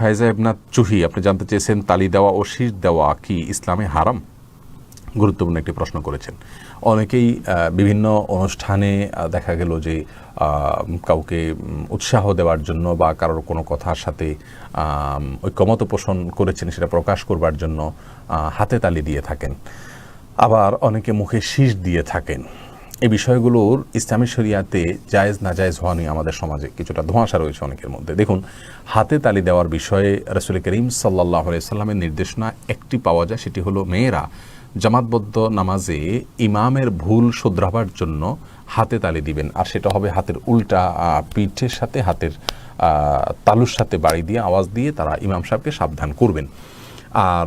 Fayza Ibnat চুহি, আপনি জানতে চেয়েছেন তালি দেওয়া ও শীষ দেওয়া কি ইসলামে হারাম? গুরুত্বপূর্ণ একটি প্রশ্ন করেছেন। অনেকেই বিভিন্ন অনুষ্ঠানে দেখা গেল যে কাউকে উৎসাহ দেওয়ার জন্য বা কারোর কোনো কথার সাথে ঐক্যমত পোষণ করেছেন, সেটা প্রকাশ করবার জন্য হাতে তালি দিয়ে থাকেন। আবার অনেকে মুখে শীষ দিয়ে থাকেন। এই বিষয়গুলোর ইসলামী শরিয়াতে জায়েজ না জায়েজ হওয়া নিয়ে আমাদের সমাজে কিছুটা ধোঁয়াশা রয়েছে অনেকের মধ্যে। দেখুন, হাতে তালি দেওয়ার বিষয়ে রসুল করিম সাল্লাহ সাল্লামের নির্দেশনা একটি পাওয়া যায়, সেটি হলো, মেয়েরা, জামাতবদ্ধ নামাজে ইমামের ভুল শুধরাবার জন্য হাতে তালি দিবেন। আর সেটা হবে হাতের উল্টা পিঠের সাথে, হাতের তালুর সাথে বাড়ি দিয়ে আওয়াজ দিয়ে তারা ইমাম সাহেবকে সাবধান করবেন। আর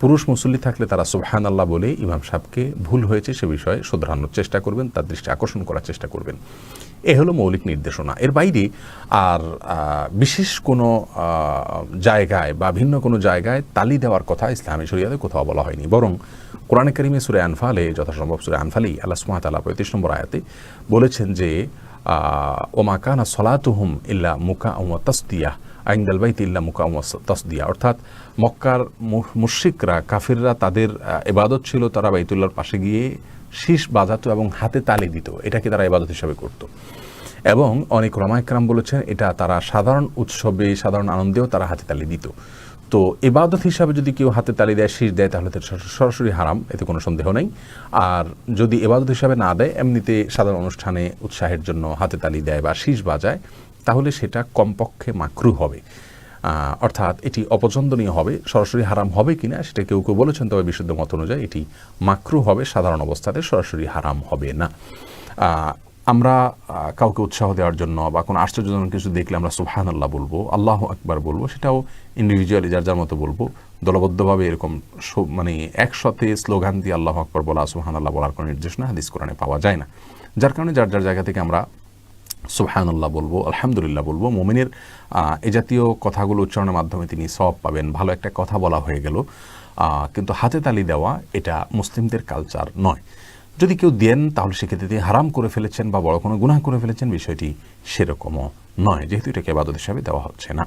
পুরুষ মুসল্লি থাকলে তারা সুবহান আল্লাহ বলে ইমাম সাহেবকে ভুল হয়েছে সে বিষয়ে শোধরানোর চেষ্টা করবেন, তার দৃষ্টি আকর্ষণ করার চেষ্টা করবেন। এ হলো মৌলিক নির্দেশনা। এর বাইরে আর বিশেষ কোনো জায়গায় বা ভিন্ন কোনো জায়গায় তালি দেওয়ার কথা ইসলামী শরিয়াতে কোথাও বলা হয়নি। বরং কোরআনে করিমে সুরে আনফালে যথাসম্ভব সুরে আনফালেই আল্লাহ সুমাতালা পঁয়ত্রিশ নম্বর আয়াতে বলেছেন যে ওমা কানা সলাতুহুম ইল্লা মুকা উমা তসদিয়া আইন্দাল বাইত ইল্লা মুকা উমা তসদিয়া। অর্থাৎ মক্কার মু- মুশরিকরা, কাফিররা তাদের এবাদত ছিল, তারা বাইতুল্লাহর পাশে গিয়ে শীষ বাজাতো এবং হাতে তালি দিত। এটাকে তারা এবাদত হিসাবে করতো। এবং অনেক রমায়করাম বলেছেন, এটা তারা সাধারণ উৎসবে, সাধারণ আনন্দেও তারা হাতে তালি দিত। তো এবাদত হিসাবে যদি কেউ হাতে তালি দেয়, শীষ দেয়, তাহলে সরাসরি হারাম, এতে কোনো সন্দেহ নেই। আর যদি এবাদত হিসাবে না দেয়, এমনিতে সাধারণ অনুষ্ঠানে উৎসাহের জন্য হাতে তালি দেয় বা শীষ বাজায়। তাহলে সেটা কমপক্ষে মাকরু হবে। অর্থাৎ এটি অপছন্দনীয় হবে, সরাসরি হারাম হবে কিনা সেটা কেউ কেউ বলেছেন, তবে বিশুদ্ধ মত অনুযায়ী এটি মাকরু হবে, সাধারণ অবস্থাতে সরাসরি হারাম হবে না। আমরা কাউকে উৎসাহ দেওয়ার জন্য বা কোনো আশ্চর্যজনক কিছু দেখলে আমরা সুবহান আল্লাহ বলব, আল্লাহ আকবার বলব, সেটাও ইন্ডিভিজুয়ালি যার যার মতো বলব। দলবদ্ধভাবে এরকম মানে একসাথে স্লোগান দিয়ে আল্লাহ আকবার বলা সুবহান আল্লাহ বলার কোনো নির্দেশনা হাদিস কোরআনে পাওয়া যায় না। যার কারণে যার যার জায়গা থেকে আমরা সুবহানাল্লাহ বলব, আলহামদুলিল্লাহ বলব, মোমিনের এ জাতীয় কথাগুলো উচ্চারণের মাধ্যমে তিনি সব পাবেন। ভালো একটা কথা বলা হয়ে গেল। কিন্তু হাতে তালি দেওয়া এটা মুসলিমদের কালচার নয়। যদি কেউ দেন, তাহলে সেক্ষেত্রে তিনি হারাম করে ফেলেছেন বা বড় কোনো গুনাহ করে ফেলেছেন, বিষয়টি সেরকমও নয়। যেহেতু এটাকে বাদত হিসাবে দেওয়া হচ্ছে না।